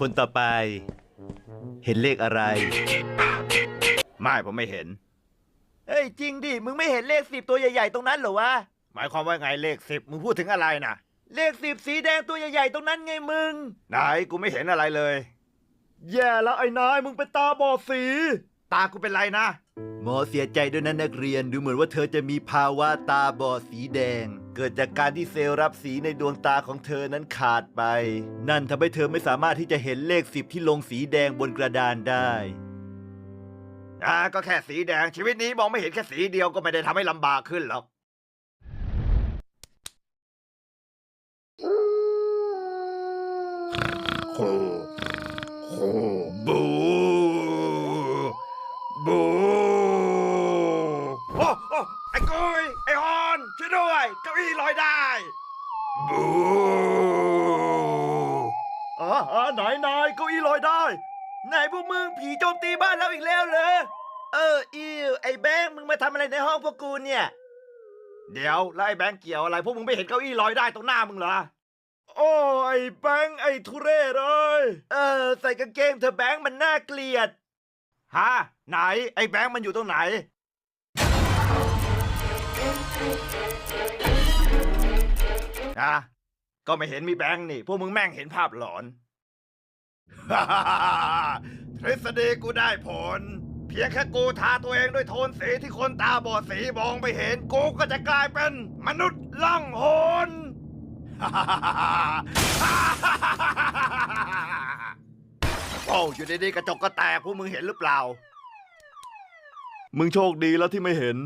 คนต่อไป เห็นเลขอะไร ไม่ผมไม่เห็น เฮ้ยจริงดิ มึงไม่เห็นเลขสิบตัวใหญ่ๆตรงนั้นเหรอวะ หมายความว่าไงเลขสิบมึงพูดถึงอะไรนะเลขสิบสีแดงตัวใหญ่ๆตรงนั้นไงมึง ไหนกูไม่เห็นอะไรเลย แย่แล้วไอ้นายมึงเป็นตาบอดสี ตากูเป็นไรนะ หมอเสียใจด้วยนะนักเรียนดูเหมือนว่าเธอจะมีภาวะตาบอดสีแดง เกิดจากการที่เซลล์รับสีในดวงตาของเธอนั้นขาดไป นั่นทำให้เธอไม่สามารถที่จะเห็นเลขสิบที่ลงสีแดงบนกระดานได้อ่าก็แค่สีแดง ชีวิตนี้มองไม่เห็นแค่สีเดียวก็ไม่ได้ทำให้ลำบากขึ้นหรอกโคโคบูบูโอ้โอ้ไอ้กุยไอ้ฮอนช่วยด้วยเก้า อี้ลอยได้บูอ๋ออ๋อไหนนายเก้าอี้ลอยได้ ไหนพวกมึงผีโจมตีบ้านเราอีกแล้วเหรอ เอออิวไอ้แบงค์มึงมาทำอะไรในห้องพวกกูเนี่ย เดี๋ยวแล้วไอ้แบงค์เกี่ยวอะไร พวกมึงไม่เห็นเก้าอี้ลอยได้ตรงหน้ามึงเหรอโอ้ไอ้แบงค์ไอ้ทุเรศเอ้ยเออ ใส่กางเกงเธอแบงค์มันน่าเกลียดฮะไหนไอ้แบงค์มันอยู่ตรงไหนะก็ไม่เห็นมีแบงค์นี่ พวกมึงแม่งเห็นภาพหลอน ทฤษฎีกูได้ผล เพียงแค่กูทาตัวเองด้วยโทนสีที่คนตาบอดสีมองไม่เห็น กูก็จะกลายเป็นมนุษย์ล่องหน โอ้อยู่ดีๆกระจกก็แตกพวกมึงเห็นหรือเปล่า มึงโชคดีแล้วที่ไม่เห็น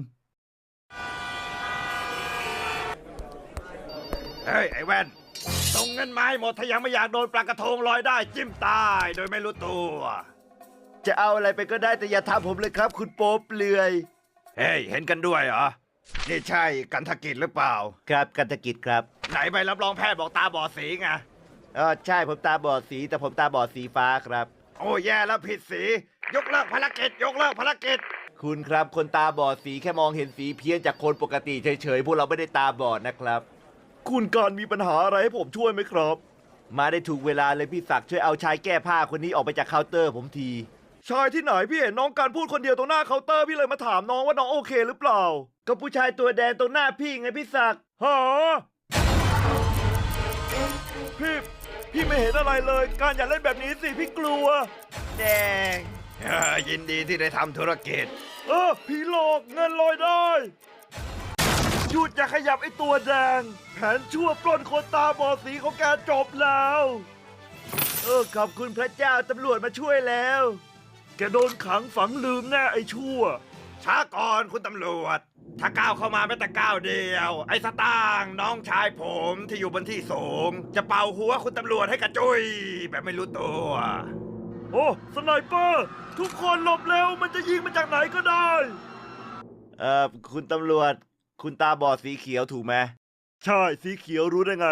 เฮ้ย ไอ้แว่นส่งเงินมาให้หมดถ้ายังไม่อยากโดนปลากระทงลอยได้จิ้มตายโดยไม่รู้ตัว จะเอาอะไรไปก็ได้แต่อย่าทำผมเลยครับ คุณโป๊ปเปลือย เฮ้ย เห็นกันด้วยเหรอ นี่ใช่กันทกิจหรือเปล่า ครับกันตกิจครับไหนใบรับรองแพทย์บอกตาบอดสีไง เออใช่ผมตาบอดสีแต่ผมตาบอดสีฟ้าครับ โอ้แย่แล้วผิดสี ยกเลิกภารกิจ ยกเลิกภารกิจ คุณครับคนตาบอดสีแค่มองเห็นสีเพี้ยนจากคนปกติเฉยๆพวกเราไม่ได้ตาบอดนะครับ คุณการมีปัญหาอะไรให้ผมช่วยไหมครับ มาได้ถูกเวลาเลยพี่ศักดิ์ช่วยเอาชายแก้ผ้าคนนี้ออกไปจากเคาน์เตอร์ผมที ชายที่ไหนพี่เห็นน้องการพูดคนเดียวตรงหน้าเคาน์เตอร์พี่เลยมาถามน้องว่าน้องโอเคหรือเปล่าก็ผู้ชายตัวแดงตรงหน้าพี่ไงพี่ศักดิ์ฮะพี่พี่ไม่เห็นอะไรเลย การอย่าเล่นแบบนี้สิพี่กลัว แดงเออยินดีที่ได้ทำธุรกิจ เออผีหลอกเงินลอยได้ หยุดอย่าขยับไอ้ตัวแดง แผนชั่วปล้นคนตาบอดสีของแกจบแล้ว เออขอบคุณพระเจ้าตำรวจมาช่วยแล้ว แกโดนขังฝังลืมแน่ไอ้ชั่ว ช้าก่อนคุณตำรวจ ถ้าก้าวเข้ามาแม้แต่ก้าวเดียว ไอ้สตางค์น้องชายผมที่อยู่บนที่สูง จะเป่าหัวคุณตำรวจให้กระจุย แบบไม่รู้ตัว โอ้สไนเปอร์ ทุกคนหลบเร็วมันจะยิงมาจากไหนก็ได้ เอ่อคุณตำรวจ คุณตาบอดสีเขียวถูกไหมใช่สีเขียวรู้ได้ไง